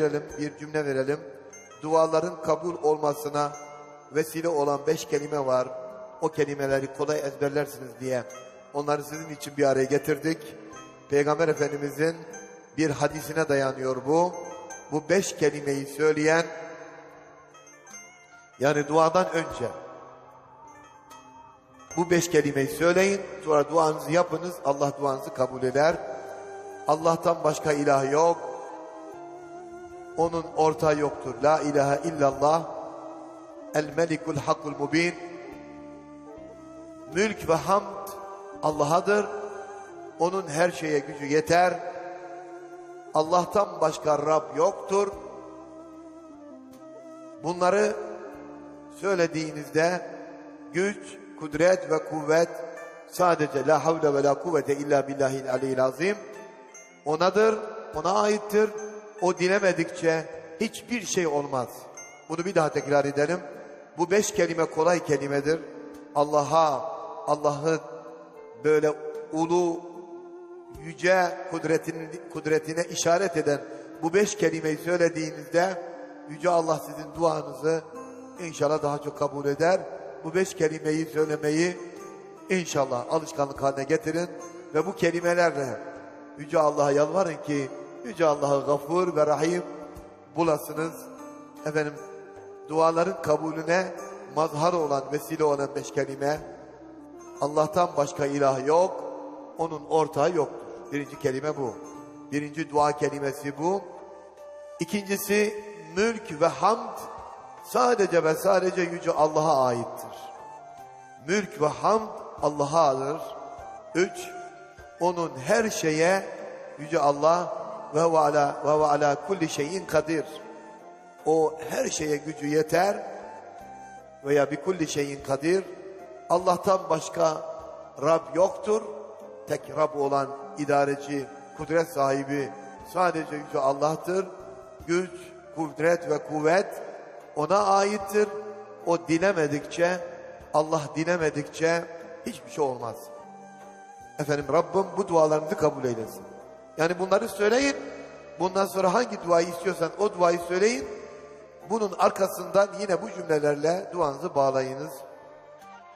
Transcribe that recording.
verelim, bir cümle verelim. Duaların kabul olmasına vesile olan beş kelime var. O kelimeleri kolay ezberlersiniz diye onları sizin için bir araya getirdik. Peygamber Efendimizin bir hadisine dayanıyor bu. Bu beş kelimeyi söyleyen yani duadan önce bu beş kelimeyi söyleyin. Sonra duanızı yapınız. Allah duanızı kabul eder. Allah'tan başka ilah yok. Onun ortağı yoktur. La ilahe illallah. El melikul hakul mubin. Mülk ve hamd Allah'adır. Onun her şeye gücü yeter. Allah'tan başka Rab yoktur. Bunları söylediğinizde güç, kudret ve kuvvet sadece la havle ve la kuvvete illa billahil aleyhil azim onadır, ona aittir. O dilemedikçe hiçbir şey olmaz. Bunu bir daha tekrar edelim. Bu beş kelime kolay kelimedir. Allah'a, Allah'ı böyle ulu, yüce kudretin, kudretine işaret eden bu beş kelimeyi söylediğinizde Yüce Allah sizin duanızı inşallah daha çok kabul eder. Bu beş kelimeyi söylemeyi inşallah alışkanlık haline getirin ve bu kelimelerle Yüce Allah'a yalvarın ki Yüce Allah'ı gafur ve rahim bulasınız. Efendim duaların kabulüne mazhar olan vesile olan beş kelime Allah'tan başka ilah yok. Onun ortağı yoktur. Birinci kelime bu. Birinci dua kelimesi bu. İkincisi mülk ve hamd sadece ve sadece Yüce Allah'a aittir. Mülk ve hamd Allah'adır. Üç, onun her şeye Yüce Allah ve ala ve ala kulli şeyin kadir. O her şeye gücü yeter veya bir kulli şeyin kadir. Allah'tan başka Rab yoktur. Tek Rab olan idareci, kudret sahibi sadece Yüce Allah'tır. Güç, kudret ve kuvvet ona aittir. O dilemedikçe, Allah dilemedikçe hiçbir şey olmaz. Efendim Rabbim bu dualarınızı kabul eylesin. Yani bunları söyleyin. Bundan sonra hangi duayı istiyorsan o duayı söyleyin. Bunun arkasından yine bu cümlelerle duanızı bağlayınız.